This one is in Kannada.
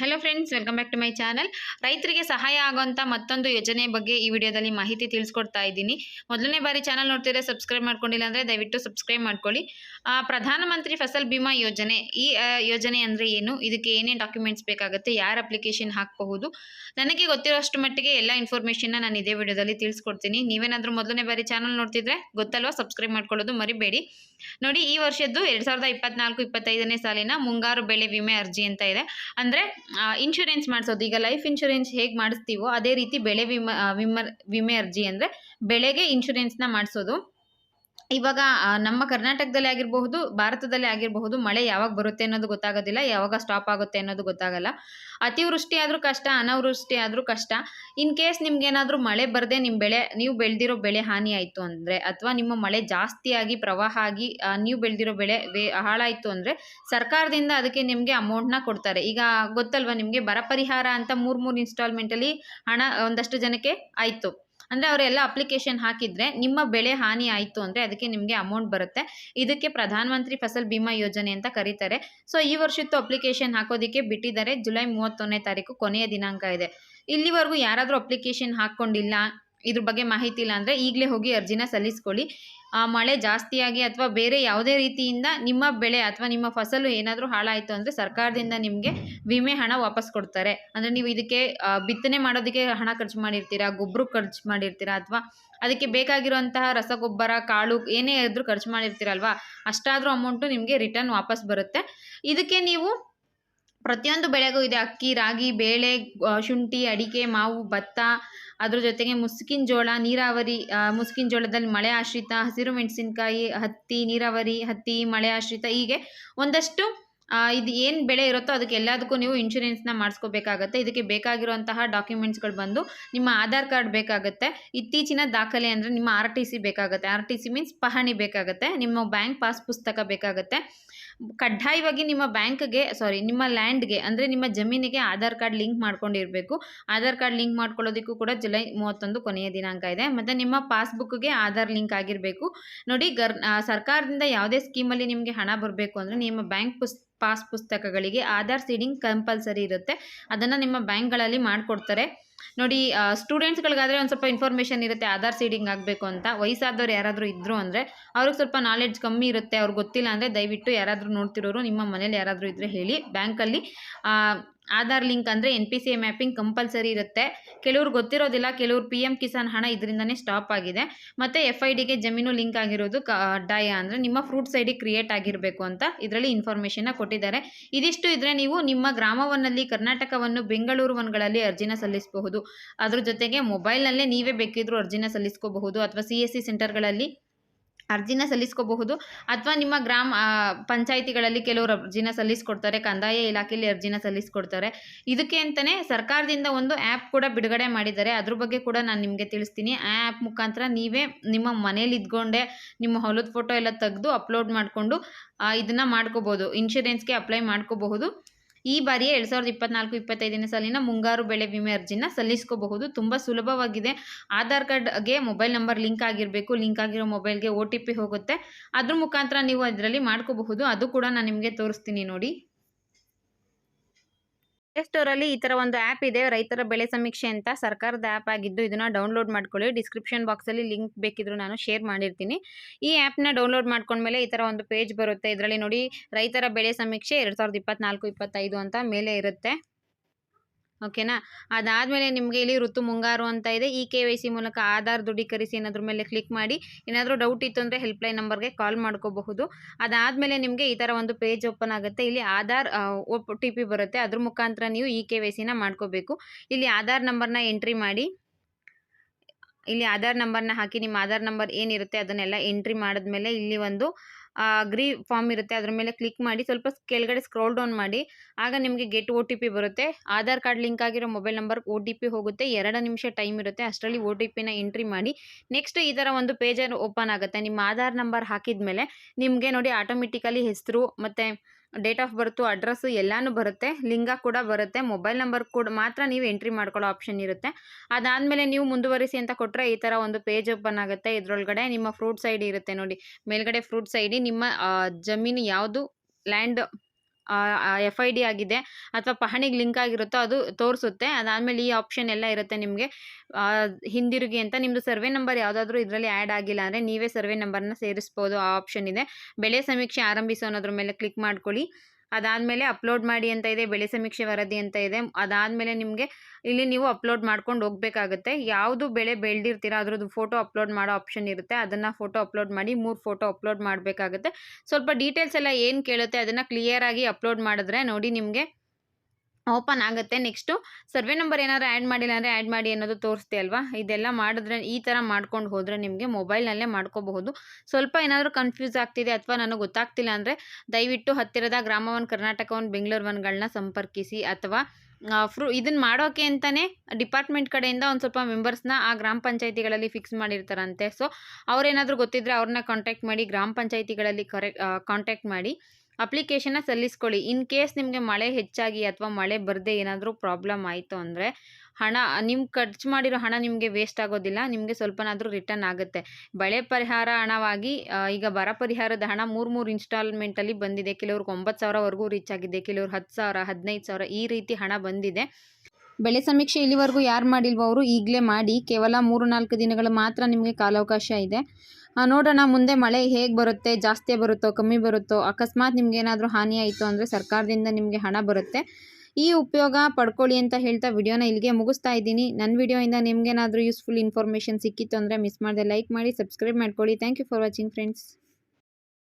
Hello friends welcome back to my channel ರೈತರಿಗೆ ಸಹಾಯ ಆಗುವಂಥ ಮತ್ತೊಂದು ಯೋಜನೆ ಬಗ್ಗೆ ಈ ವಿಡಿಯೋದಲ್ಲಿ ಮಾಹಿತಿ ತಿಳಿಸ್ಕೊಡ್ತಾ ಇದ್ದೀನಿ. ಮೊದಲನೇ ಬಾರಿ ಚಾನಲ್ ನೋಡ್ತಿದ್ರೆ ಸಬ್ಸ್ಕ್ರೈಬ್ ಮಾಡ್ಕೊಂಡಿಲ್ಲ ಅಂದರೆ ದಯವಿಟ್ಟು ಸಬ್ಸ್ಕ್ರೈಬ್ ಮಾಡ್ಕೊಳ್ಳಿ. ಪ್ರಧಾನಮಂತ್ರಿ ಫಸಲ್ ಬಿಮಾ ಯೋಜನೆ, ಈ ಯೋಜನೆ ಅಂದರೆ ಏನು? ಇದಕ್ಕೆ ಏನೇನು ಡಾಕ್ಯುಮೆಂಟ್ಸ್ ಬೇಕಾಗುತ್ತೆ? ಯಾರು ಅಪ್ಲಿಕೇಶನ್ ಹಾಕಬಹುದು? ನನಗೆ ಗೊತ್ತಿರೋಷ್ಟು ಮಟ್ಟಿಗೆ ಎಲ್ಲ ಇನ್ಫಾರ್ಮೇಷನ್ನ ನಾನು ಇದೇ ವಿಡಿಯೋದಲ್ಲಿ ತಿಳಿಸ್ಕೊಡ್ತೀನಿ. ನೀವೇನಾದರೂ ಮೊದಲನೇ ಬಾರಿ ಚಾನಲ್ ನೋಡ್ತಿದ್ರೆ ಗೊತ್ತಲ್ವಾ? ಸಬ್ಸ್ಕ್ರೈಬ್ ಮಾಡ್ಕೊಳ್ಳೋದು ಮರಿಬೇಡಿ. ನೋಡಿ, ಈ ವರ್ಷದ್ದು ಎರಡು ಸಾವಿರದ ಇಪ್ಪತ್ನಾಲ್ಕು, ಇಪ್ಪತ್ತೈದನೇ ಸಾಲಿನ ಮುಂಗಾರು ಬೆಳೆ ವಿಮೆ ಅರ್ಜಿ ಅಂತ ಇದೆ. ಅಂದರೆ ಇನ್ಶೂರೆನ್ಸ್ ಮಾಡಿಸೋದು. ಈಗ ಲೈಫ್ ಇನ್ಶೂರೆನ್ಸ್ ಹೇಗೆ ಮಾಡಿಸ್ತೀವೋ ಅದೇ ರೀತಿ ಬೆಳೆ ವಿಮ ಆ, ವಿಮ ವಿಮೆ ಅರ್ಜಿ ಅಂದರೆ ಬೆಳೆಗೆ ಇನ್ಶೂರೆನ್ಸ್ನ ಮಾಡಿಸೋದು. ಇವಾಗ ನಮ್ಮ ಕರ್ನಾಟಕದಲ್ಲಿ ಆಗಿರಬಹುದು, ಭಾರತದಲ್ಲಿ ಆಗಿರಬಹುದು, ಮಳೆ ಯಾವಾಗ ಬರುತ್ತೆ ಅನ್ನೋದು ಗೊತ್ತಾಗೋದಿಲ್ಲ, ಯಾವಾಗ ಸ್ಟಾಪ್ ಆಗುತ್ತೆ ಅನ್ನೋದು ಗೊತ್ತಾಗಲ್ಲ. ಅತಿವೃಷ್ಟಿ ಆದರೂ ಕಷ್ಟ, ಅನಾವೃಷ್ಟಿ ಆದರೂ ಕಷ್ಟ. ಇನ್ ಕೇಸ್ ನಿಮ್ಗೇನಾದರೂ ಮಳೆ ಬರದೆ ನಿಮ್ಮ ಬೆಳೆ, ನೀವು ಬೆಳೆದಿರೋ ಬೆಳೆ ಹಾನಿ ಆಯಿತು ಅಂದರೆ, ಅಥವಾ ನಿಮ್ಮ ಮಳೆ ಜಾಸ್ತಿಯಾಗಿ, ಪ್ರವಾಹ ಆಗಿ ನೀವು ಬೆಳೆದಿರೋ ಬೆಳೆ ವೇ, ಹಾಳಾಯಿತು ಅಂದರೆ, ಸರ್ಕಾರದಿಂದ ಅದಕ್ಕೆ ನಿಮಗೆ ಅಮೌಂಟ್ನ ಕೊಡ್ತಾರೆ. ಈಗ ಗೊತ್ತಲ್ವಾ ನಿಮಗೆ ಬರ ಪರಿಹಾರ ಅಂತ ಮೂರು ಮೂರು ಇನ್ಸ್ಟಾಲ್ಮೆಂಟಲ್ಲಿ ಹಣ ಒಂದಷ್ಟು ಜನಕ್ಕೆ ಆಯಿತು. ಅಂದರೆ ಅವರೆಲ್ಲ ಅಪ್ಲಿಕೇಶನ್ ಹಾಕಿದರೆ ನಿಮ್ಮ ಬೆಳೆ ಹಾನಿ ಆಯಿತು ಅಂದರೆ ಅದಕ್ಕೆ ನಿಮಗೆ ಅಮೌಂಟ್ ಬರುತ್ತೆ. ಇದಕ್ಕೆ ಪ್ರಧಾನಮಂತ್ರಿ ಫಸಲ್ ಬಿಮಾ ಯೋಜನೆ ಅಂತ ಕರೀತಾರೆ. ಸೊ ಈ ವರ್ಷದ್ದು ಅಪ್ಲಿಕೇಶನ್ ಹಾಕೋದಕ್ಕೆ ಬಿಟ್ಟಿದ್ದಾರೆ. ಜುಲೈ ಮೂವತ್ತೊಂದನೇ ತಾರೀಕು ಕೊನೆಯ ದಿನಾಂಕ ಇದೆ. ಇಲ್ಲಿವರೆಗೂ ಯಾರಾದರೂ ಅಪ್ಲಿಕೇಶನ್ ಹಾಕ್ಕೊಂಡಿಲ್ಲ ಇದ್ರ ಬಗ್ಗೆ ಮಾಹಿತಿ ಇಲ್ಲ ಅಂದರೆ ಈಗಲೇ ಹೋಗಿ ಅರ್ಜಿನ ಸಲ್ಲಿಸ್ಕೊಳ್ಳಿ. ಮಳೆ ಜಾಸ್ತಿಯಾಗಿ ಅಥವಾ ಬೇರೆ ಯಾವುದೇ ರೀತಿಯಿಂದ ನಿಮ್ಮ ಬೆಳೆ ಅಥವಾ ನಿಮ್ಮ ಫಸಲು ಏನಾದರೂ ಹಾಳಾಯಿತು ಅಂದರೆ ಸರ್ಕಾರದಿಂದ ನಿಮಗೆ ವಿಮೆ ಹಣ ವಾಪಸ್ ಕೊಡ್ತಾರೆ. ಅಂದರೆ ನೀವು ಇದಕ್ಕೆ ಬಿತ್ತನೆ ಮಾಡೋದಕ್ಕೆ ಹಣ ಖರ್ಚು ಮಾಡಿರ್ತೀರಾ ಗೊಬ್ಬರ ಖರ್ಚು ಮಾಡಿರ್ತೀರಾ ಅಥವಾ ಅದಕ್ಕೆ ಬೇಕಾಗಿರುವಂತಹ ರಸಗೊಬ್ಬರ, ಕಾಳು ಏನೇ ಆದರೂ ಖರ್ಚು ಮಾಡಿರ್ತೀರಲ್ವಾ, ಅಷ್ಟಾದರೂ ಅಮೌಂಟು ನಿಮಗೆ ರಿಟರ್ನ್ ವಾಪಸ್ ಬರುತ್ತೆ. ಇದಕ್ಕೆ ನೀವು ಪ್ರತಿಯೊಂದು ಬೆಳೆಗೂ ಇದೆ ಅಕ್ಕಿ, ರಾಗಿ, ಬೇಳೆ ಶುಂಠಿ, ಅಡಿಕೆ, ಮಾವು, ಭತ್ತ. ಅದ್ರ ಜೊತೆಗೆ ಮುಸ್ಕಿನ ಜೋಳ, ನೀರಾವರಿ ಮುಸುಕಿನ ಜೋಳದಲ್ಲಿ ಮಳೆ ಆಶ್ರಿತ, ಹಸಿರು ಮೆಣಸಿನಕಾಯಿ, ಹತ್ತಿ, ನೀರಾವರಿ, ಹತ್ತಿ, ಮಳೆ ಆಶ್ರಿತ. ಹೀಗೆ ಒಂದಷ್ಟು ಇದು ಏನು ಬೆಳೆ ಇರುತ್ತೋ ಅದಕ್ಕೆ ಎಲ್ಲದಕ್ಕೂ ನೀವು ಇನ್ಶೂರೆನ್ಸ್ನ ಮಾಡಿಸ್ಕೋಬೇಕಾಗತ್ತೆ. ಇದಕ್ಕೆ ಬೇಕಾಗಿರುವಂತಹ ಡಾಕ್ಯುಮೆಂಟ್ಸ್ಗಳು ಬಂದು ನಿಮ್ಮ ಆಧಾರ್ ಕಾರ್ಡ್ ಬೇಕಾಗುತ್ತೆ. ಇತ್ತೀಚಿನ ದಾಖಲೆ ಅಂದರೆ ನಿಮ್ಮ ಆರ್ ಟಿ ಸಿ ಬೇಕಾಗುತ್ತೆ. ಆರ್ ಟಿ ಸಿ ಮೀನ್ಸ್ ಪಹಣಿ ಬೇಕಾಗುತ್ತೆ. ನಿಮ್ಮ ಬ್ಯಾಂಕ್ ಪಾಸ್ ಪುಸ್ತಕ ಬೇಕಾಗುತ್ತೆ. ಕಡ್ಡಾಯವಾಗಿ ನಿಮ್ಮ ಬ್ಯಾಂಕ್ಗೆ, ಸಾರಿ, ನಿಮ್ಮ ಲ್ಯಾಂಡ್ಗೆ, ಅಂದರೆ ನಿಮ್ಮ ಜಮೀನಿಗೆ ಆಧಾರ್ ಕಾರ್ಡ್ ಲಿಂಕ್ ಮಾಡ್ಕೊಂಡಿರಬೇಕು. ಆಧಾರ್ ಕಾರ್ಡ್ ಲಿಂಕ್ ಮಾಡ್ಕೊಳ್ಳೋದಕ್ಕೂ ಕೂಡ ಜುಲೈ ಮೂವತ್ತೊಂದು ಕೊನೆಯ ದಿನಾಂಕ ಇದೆ. ಮತ್ತು ನಿಮ್ಮ ಪಾಸ್ಬುಕ್ಗೆ ಆಧಾರ್ ಲಿಂಕ್ ಆಗಿರಬೇಕು. ನೋಡಿ, ಗರ್ ಸರ್ಕಾರದಿಂದ ಯಾವುದೇ ಸ್ಕೀಮಲ್ಲಿ ನಿಮಗೆ ಹಣ ಬರಬೇಕು ಅಂದರೆ ನಿಮ್ಮ ಬ್ಯಾಂಕ್ ಪುಸ್, ಪಾಸ್ ಪುಸ್ತಕಗಳಿಗೆ ಆಧಾರ್ ಸೀಡಿಂಗ್ ಕಂಪಲ್ಸರಿ ಇರುತ್ತೆ. ಅದನ್ನು ನಿಮ್ಮ ಬ್ಯಾಂಕ್ಗಳಲ್ಲಿ ಮಾಡಿಕೊಡ್ತಾರೆ. ನೋಡಿ ಸ್ಟೂಡೆಂಟ್ಸ್ಗಳಿಗಾದರೆ ಒಂದು ಸ್ವಲ್ಪ ಇನ್ಫಾರ್ಮೇಷನ್ ಇರುತ್ತೆ, ಆಧಾರ್ ಸೀಡಿಂಗ್ ಆಗಬೇಕು ಅಂತ. ವಯಸ್ಸಾದವ್ರು ಯಾರಾದರೂ ಇದ್ದರು ಅಂದರೆ ಅವ್ರಿಗೆ ಸ್ವಲ್ಪ ನಾಲೆಡ್ಜ್ ಕಮ್ಮಿ ಇರುತ್ತೆ ಅವ್ರಿಗೆ ಗೊತ್ತಿಲ್ಲ ಅಂದರೆ ದಯವಿಟ್ಟು ಯಾರಾದರೂ ನೋಡ್ತಿರೋರು, ನಿಮ್ಮ ಮನೇಲಿ ಯಾರಾದರೂ ಇದ್ದರೆ ಹೇಳಿ. ಬ್ಯಾಂಕಲ್ಲಿ ಆಧಾರ್ ಲಿಂಕ್ ಅಂದರೆ N P C A mapping compulsory ಇರುತ್ತೆ. ಕೆಲವ್ರು ಗೊತ್ತಿರೋದಿಲ್ಲ, ಕೆಲವ್ರು ಪಿ ಎಂ ಕಿಸಾನ್ ಹಣ ಇದರಿಂದನೇ ಸ್ಟಾಪ್ ಆಗಿದೆ. ಮತ್ತು ಎಫ್ ಐ ಡಿಗೆ ಜಮೀನು ಲಿಂಕ್ ಆಗಿರೋದು ಕಡ್ಡಾಯ ಅಂದರೆ ನಿಮ್ಮ ಫ್ರೂಟ್ಸ್ ಐ ಡಿ ಕ್ರಿಯೇಟ್ ಆಗಿರಬೇಕು ಅಂತ ಇದರಲ್ಲಿ ಇನ್ಫಾರ್ಮೇಷನ್ನ ಕೊಟ್ಟಿದ್ದಾರೆ. ಇದಿಷ್ಟು ಇದ್ದರೆ ನೀವು ನಿಮ್ಮ ಗ್ರಾಮವನ್ನಲ್ಲಿ, ಕರ್ನಾಟಕವನ್ನು, ಬೆಂಗಳೂರು ವನ್ಗಳಲ್ಲಿ ಅರ್ಜಿನ ಸಲ್ಲಿಸಬಹುದು. ಅದ್ರ ಜೊತೆಗೆ ಮೊಬೈಲ್ನಲ್ಲೇ ನೀವೇ ಬೇಕಿದ್ರು ಅರ್ಜಿನ ಸಲ್ಲಿಸ್ಕೋಬಹುದು ಅಥವಾ ಸಿ ಎಸ್ ಸಿ ಸೆಂಟರ್ಗಳಲ್ಲಿ ಅರ್ಜಿನ ಸಲ್ಲಿಸ್ಕೋಬಹುದು ಅಥವಾ ನಿಮ್ಮ ಗ್ರಾಮ ಪಂಚಾಯಿತಿಗಳಲ್ಲಿ ಕೆಲವರು ಅರ್ಜಿನ ಸಲ್ಲಿಸ್ಕೊಡ್ತಾರೆ, ಕಂದಾಯ ಇಲಾಖೆಯಲ್ಲಿ ಅರ್ಜಿನ ಸಲ್ಲಿಸ್ಕೊಡ್ತಾರೆ. ಇದಕ್ಕೆ ಅಂತಲೇ ಸರ್ಕಾರದಿಂದ ಒಂದು ಆ್ಯಪ್ ಕೂಡ ಬಿಡುಗಡೆ ಮಾಡಿದ್ದಾರೆ. ಅದ್ರ ಬಗ್ಗೆ ಕೂಡ ನಾನು ನಿಮಗೆ ತಿಳಿಸ್ತೀನಿ. ಆ ಆ್ಯಪ್ ಮುಖಾಂತರ ನೀವೇ ನಿಮ್ಮ ಮನೇಲಿ ಇದ್ಕೊಂಡೆ ನಿಮ್ಮ ಹೊಲದ ಫೋಟೋ ಎಲ್ಲ ತೆಗೆದು ಅಪ್ಲೋಡ್ ಮಾಡಿಕೊಂಡು ಇದನ್ನು ಮಾಡ್ಕೋಬೋದು ಇನ್ಶೂರೆನ್ಸ್ಗೆ ಅಪ್ಲೈ ಮಾಡ್ಕೋಬಹುದು. ಈ ಬಾರಿ ಎರಡು ಸಾವಿರದ ಇಪ್ಪತ್ನಾಲ್ಕು ಇಪ್ಪತ್ತೈದನೇ ಸಾಲಿನ ಮುಂಗಾರು ಬೆಳೆ ವಿಮೆ ಅರ್ಜಿನ ಸಲ್ಲಿಸ್ಕೋಬಹುದು. ತುಂಬ ಸುಲಭವಾಗಿದೆ. ಆಧಾರ್ ಕಾರ್ಡ್ಗೆ ಮೊಬೈಲ್ ನಂಬರ್ ಲಿಂಕ್ ಆಗಿರಬೇಕು. ಲಿಂಕ್ ಆಗಿರೋ ಮೊಬೈಲ್ಗೆ ಒ ಟಿ ಪಿ ಹೋಗುತ್ತೆ. ಅದ್ರ ಮುಖಾಂತರ ನೀವು ಅದರಲ್ಲಿ ಮಾಡ್ಕೋಬಹುದು. ಅದು ಕೂಡ ನಾನು ನಿಮಗೆ ತೋರಿಸ್ತೀನಿ ನೋಡಿ. ಪ್ಲೇ ಸ್ಟೋರಲ್ಲಿ ಈ ತರ ಒಂದು ಆಪ್ ಇದೆ. ರೈತರ ಬೆಳೆ ಸಮೀಕ್ಷೆ ಅಂತ ಸರ್ಕಾರದ ಆ್ಯಪ್ ಆಗಿದ್ದು ಇದನ್ನ ಡೌನ್ಲೋಡ್ ಮಾಡ್ಕೊಳ್ಳಿ. ಡಿಸ್ಕ್ರಿಪ್ಷನ್ ಬಾಕ್ಸಲ್ಲಿ ಲಿಂಕ್ ಬೇಕಿದ್ರು ನಾನು ಶೇರ್ ಮಾಡಿರ್ತೀನಿ. ಈ ಆ್ಯಪ್ನ ಡೌನ್ಲೋಡ್ ಮಾಡ್ಕೊಂಡ್ಮೇಲೆ ಈ ತರ ಒಂದು ಪೇಜ್ ಬರುತ್ತೆ. ಇದರಲ್ಲಿ ನೋಡಿ ರೈತರ ಬೆಳೆ ಸಮೀಕ್ಷೆ ಎರಡು ಸಾವಿರದ ಇಪ್ಪತ್ನಾಲ್ಕು, ಇಪ್ಪತ್ತೈದು ಅಂತ ಮೇಲೆ ಇರುತ್ತೆ. ಓಕೆನಾ? ಅದಾದಮೇಲೆ ನಿಮಗೆ ಇಲ್ಲಿ ಋತು ಮುಂಗಾರು ಅಂತ ಇದೆ. ಈ ಕೆ ವೈ ಸಿ ಮೂಲಕ ಆಧಾರ್ ದೃಢೀಕರಿಸಿ ಅನ್ನೋದ್ರ ಮೇಲೆ ಕ್ಲಿಕ್ ಮಾಡಿ. ಏನಾದರೂ ಡೌಟ್ ಇತ್ತು ಅಂದರೆ ಹೆಲ್ಪ್ಲೈನ್ ನಂಬರ್ಗೆ ಕಾಲ್ ಮಾಡ್ಕೋಬಹುದು. ಅದಾದಮೇಲೆ ನಿಮಗೆ ಈ ಥರ ಒಂದು ಪೇಜ್ ಓಪನ್ ಆಗುತ್ತೆ. ಇಲ್ಲಿ ಆಧಾರ್ ಒ ಟಿ ಪಿ ಬರುತ್ತೆ. ಅದ್ರ ಮುಖಾಂತರ ನೀವು ಇ ಕೆ ವೈ ಸಿನ ಮಾಡ್ಕೋಬೇಕು. ಇಲ್ಲಿ ಆಧಾರ್ ನಂಬರ್ನ ಎಂಟ್ರಿ ಮಾಡಿ. ಇಲ್ಲಿ ಆಧಾರ್ ನಂಬರ್ನ ಹಾಕಿ, ನಿಮ್ಮ ಆಧಾರ್ ನಂಬರ್ ಏನಿರುತ್ತೆ ಅದನ್ನೆಲ್ಲ ಎಂಟ್ರಿ ಮಾಡಿದ್ಮೇಲೆ ಇಲ್ಲಿ ಒಂದು ಗ್ರೀ ಫಾರ್ಮ್ ಇರುತ್ತೆ ಅದ್ರ ಮೇಲೆ ಕ್ಲಿಕ್ ಮಾಡಿ ಸ್ವಲ್ಪ ಕೆಳಗಡೆ ಸ್ಕ್ರೋಲ್ ಡೌನ್ ಮಾಡಿ. ಆಗ ನಿಮಗೆ ಗೆಟ್ ಒ ಟಿ ಪಿ ಬರುತ್ತೆ. ಆಧಾರ್ ಕಾರ್ಡ್ ಲಿಂಕ್ ಆಗಿರೋ mobile number O T P ಹೋಗುತ್ತೆ. ಎರಡು ನಿಮಿಷ ಟೈಮ್ ಇರುತ್ತೆ. ಅಷ್ಟರಲ್ಲಿ ಒ ಟಿ ಪಿನ ಎಂಟ್ರಿ ಮಾಡಿ. ನೆಕ್ಸ್ಟ್ ಈ ಥರ ಒಂದು ಪೇಜನ್ನು ಓಪನ್ ಆಗುತ್ತೆ. ನಿಮ್ಮ ಆಧಾರ್ ನಂಬರ್ ಹಾಕಿದ ಮೇಲೆ ನಿಮಗೆ ನೋಡಿ ಆಟೋಮೆಟಿಕಲಿ ಹೆಸರು ಮತ್ತು ಡೇಟ್ ಆಫ್ ಬರ್ತು ಅಡ್ರೆಸ್ಸು ಎಲ್ಲಾನು ಬರುತ್ತೆ. ಲಿಂಗ ಕೂಡ ಬರುತ್ತೆ. ಮೊಬೈಲ್ ನಂಬರ್ ಕೂಡ ಮಾತ್ರ ನೀವು ಎಂಟ್ರಿ ಮಾಡ್ಕೊಳ್ಳೋ ಆಪ್ಷನ್ ಇರುತ್ತೆ. ಅದಾದಮೇಲೆ ನೀವು ಮುಂದುವರಿಸಿ ಅಂತ ಕೊಟ್ಟರೆ ಈ ಥರ ಒಂದು ಪೇಜ್ ಓಪನ್ ಆಗುತ್ತೆ. ಇದರೊಳಗಡೆ ನಿಮ್ಮ ಫ್ರೂಟ್ಸ್ ಐ ಇರುತ್ತೆ ನೋಡಿ. ಮೇಲ್ಗಡೆ ಫ್ರೂಟ್ಸ್ ಐ ನಿಮ್ಮ ಜಮೀನು ಯಾವುದು? ಲ್ಯಾಂಡ್ ಎಫ್ ಐ ಡಿ ಆಗಿದೆ ಅಥವಾ ಪಹಣಿಗೆ ಲಿಂಕ್ ಆಗಿರುತ್ತೋ ಅದು ತೋರಿಸುತ್ತೆ. ಅದಾದಮೇಲೆ ಈ ಆಪ್ಷನ್ ಎಲ್ಲ ಇರುತ್ತೆ ನಿಮಗೆ. ಹಿಂದಿರುಗಿ ಅಂತ ನಿಮ್ಮದು ಸರ್ವೆ ನಂಬರ್ ಯಾವುದಾದ್ರೂ ಇದರಲ್ಲಿ ಆ್ಯಡ್ ಆಗಿಲ್ಲ ಅಂದರೆ ನೀವೇ ಸರ್ವೆ ನಂಬರ್ನ ಸೇರಿಸ್ಬೋದು, ಆ ಆಪ್ಷನ್ ಇದೆ. ಬೆಳೆ ಸಮೀಕ್ಷೆ ಆರಂಭಿಸೋ ಅನ್ನೋದ್ರ ಮೇಲೆ ಕ್ಲಿಕ್ ಮಾಡ್ಕೊಳ್ಳಿ. ಅದಾದಮೇಲೆ ಅಪ್ಲೋಡ್ ಮಾಡಿ ಅಂತ ಇದೆ, ಬೆಳೆ ಸಮೀಕ್ಷೆ ವರದಿ ಅಂತ ಇದೆ, ಅದಾದಮೇಲೆ ನಿಮಗೆ ಇಲ್ಲಿ ನೀವು ಅಪ್ಲೋಡ್ ಮಾಡ್ಕೊಂಡು ಹೋಗಬೇಕಾಗುತ್ತೆ. ಯಾವುದು ಬೆಳೆ ಬೆಳೆದಿರ್ತೀರ, ಅದ್ರದ್ದು ಫೋಟೋ ಅಪ್ಲೋಡ್ ಮಾಡೋ ಆಪ್ಷನ್ ಇರುತ್ತೆ, ಅದನ್ನು ಫೋಟೋ ಅಪ್ಲೋಡ್ ಮಾಡಿ ಮೂರು ಫೋಟೋ ಅಪ್ಲೋಡ್ ಮಾಡಬೇಕಾಗುತ್ತೆ. ಸ್ವಲ್ಪ ಡೀಟೇಲ್ಸ್ ಎಲ್ಲ ಏನು ಕೇಳುತ್ತೆ, ಅದನ್ನು ಕ್ಲಿಯರಾಗಿ ಅಪ್ಲೋಡ್ ಮಾಡಿದ್ರೆ ನೋಡಿ ನಿಮಗೆ ಓಪನ್ ಆಗುತ್ತೆ. ನೆಕ್ಸ್ಟು ಸರ್ವೆ ನಂಬರ್ ಏನಾದ್ರು ಆ್ಯಡ್ ಮಾಡಿಲ್ಲ ಅಂದರೆ ಆ್ಯಡ್ ಮಾಡಿ ಅನ್ನೋದು ತೋರಿಸ್ತೆ ಅಲ್ವಾ? ಇದೆಲ್ಲ ಮಾಡಿದ್ರೆ ಈ ಥರ ಮಾಡ್ಕೊಂಡು ಹೋದರೆ ನಿಮಗೆ ಮೊಬೈಲ್ನಲ್ಲೇ ಮಾಡ್ಕೋಬಹುದು. ಸ್ವಲ್ಪ ಏನಾದರೂ ಕನ್ಫ್ಯೂಸ್ ಆಗ್ತಿದೆ ಅಥವಾ ನನಗೆ ಗೊತ್ತಾಗ್ತಿಲ್ಲ ಅಂದರೆ ದಯವಿಟ್ಟು ಹತ್ತಿರದ ಗ್ರಾಮ ಒನ್ ಕರ್ನಾಟಕ ಒನ್ ಬೆಂಗಳೂರು ಒನ್ಗಳನ್ನ ಸಂಪರ್ಕಿಸಿ ಅಥವಾ ಫ್ರೂ ಇದನ್ನು ಮಾಡೋಕೆ ಅಂತಲೇ ಡಿಪಾರ್ಟ್ಮೆಂಟ್ ಕಡೆಯಿಂದ ಒಂದು ಸ್ವಲ್ಪ ಮೆಂಬರ್ಸ್ನ ಆ ಗ್ರಾಮ ಪಂಚಾಯಿತಿಗಳಲ್ಲಿ ಫಿಕ್ಸ್ ಮಾಡಿರ್ತಾರಂತೆ. ಸೊ, ಅವ್ರೇನಾದ್ರೂ ಗೊತ್ತಿದ್ದರೆ ಅವ್ರನ್ನ ಕಾಂಟ್ಯಾಕ್ಟ್ ಮಾಡಿ ಗ್ರಾಮ ಪಂಚಾಯಿತಿಗಳಲ್ಲಿ ಕರೆ ಕಾಂಟ್ಯಾಕ್ಟ್ ಮಾಡಿ. ಅಪ್ಲಿಕೇಶನ್ನ ಸಲ್ಲಿಸ್ಕೊಳ್ಳಿ. ಇನ್ ಕೇಸ್ ನಿಮಗೆ ಮಳೆ ಹೆಚ್ಚಾಗಿ ಅಥವಾ ಮಳೆ ಬರದೇ ಏನಾದರೂ ಪ್ರಾಬ್ಲಮ್ ಆಯಿತು ಅಂದರೆ ಹಣ ನಿಮ್ಮ ಖರ್ಚು ಮಾಡಿರೋ ಹಣ ನಿಮಗೆ ವೇಸ್ಟ್ ಆಗೋದಿಲ್ಲ, ನಿಮಗೆ ಸ್ವಲ್ಪನಾದರೂ ರಿಟರ್ನ್ ಆಗುತ್ತೆ. ಬೆಳೆ ಪರಿಹಾರ ಹಣವಾಗಿ ಈಗ ಬರ ಪರಿಹಾರದ ಹಣ ಮೂರು ಮೂರು ಇನ್ಸ್ಟಾಲ್ಮೆಂಟಲ್ಲಿ ಬಂದಿದೆ. ಕೆಲವ್ರಿಗೆ ಒಂಬತ್ತು ಸಾವಿರವರೆಗೂ ರೀಚ್ ಆಗಿದೆ ಕೆಲವ್ರು ಹತ್ತು ಸಾವಿರ, ಹದಿನೈದು ಸಾವಿರ ಈ ರೀತಿ ಹಣ ಬಂದಿದೆ. ಬೆಳೆ ಸಮೀಕ್ಷೆ ಇಲ್ಲಿವರೆಗೂ ಯಾರು ಮಾಡಿಲ್ವೋ ಅವರು ಈಗಲೇ ಮಾಡಿ. ಕೇವಲ ಮೂರು ನಾಲ್ಕು ದಿನಗಳು ಮಾತ್ರ ನಿಮಗೆ ಕಾಲಾವಕಾಶ ಇದೆ. ನೋಡೋಣ, ಮುಂದೆ ಮಳೆ ಹೇಗೆ ಬರುತ್ತೆ, ಜಾಸ್ತಿ ಬರುತ್ತೋ, ಕಮ್ಮಿ ಬರುತ್ತೋ, ಅಕಸ್ಮಾತ್ ನಿಮ್ಗೆ ಏನಾದರೂ ಹಾನಿ ಆಯಿತು ಅಂದರೆ ಸರ್ಕಾರದಿಂದ ನಿಮಗೆ ಹಣ ಬರುತ್ತೆ. ಈ ಉಪಯೋಗ ಪಡ್ಕೊಳ್ಳಿ ಅಂತ ಹೇಳ್ತಾ ವಿಡಿಯೋನ ಇಲ್ಲಿಗೆ ಮುಗಿಸ್ತಾ ಇದ್ದೀನಿ. ನನ್ನ ವಿಡಿಯೋಯಿಂದ ನಿಮ್ಗೇನಾದರೂ ಯೂಸ್ಫುಲ್ ಇನ್ಫಾರ್ಮೇಷನ್ ಸಿಕ್ಕಿತ್ತು ಅಂದರೆ ಮಿಸ್ ಮಾಡದೆ ಲೈಕ್ ಮಾಡಿ ಸಬ್ಸ್ಕ್ರೈಬ್ ಮಾಡ್ಕೊಳ್ಳಿ. Thank you for watching friends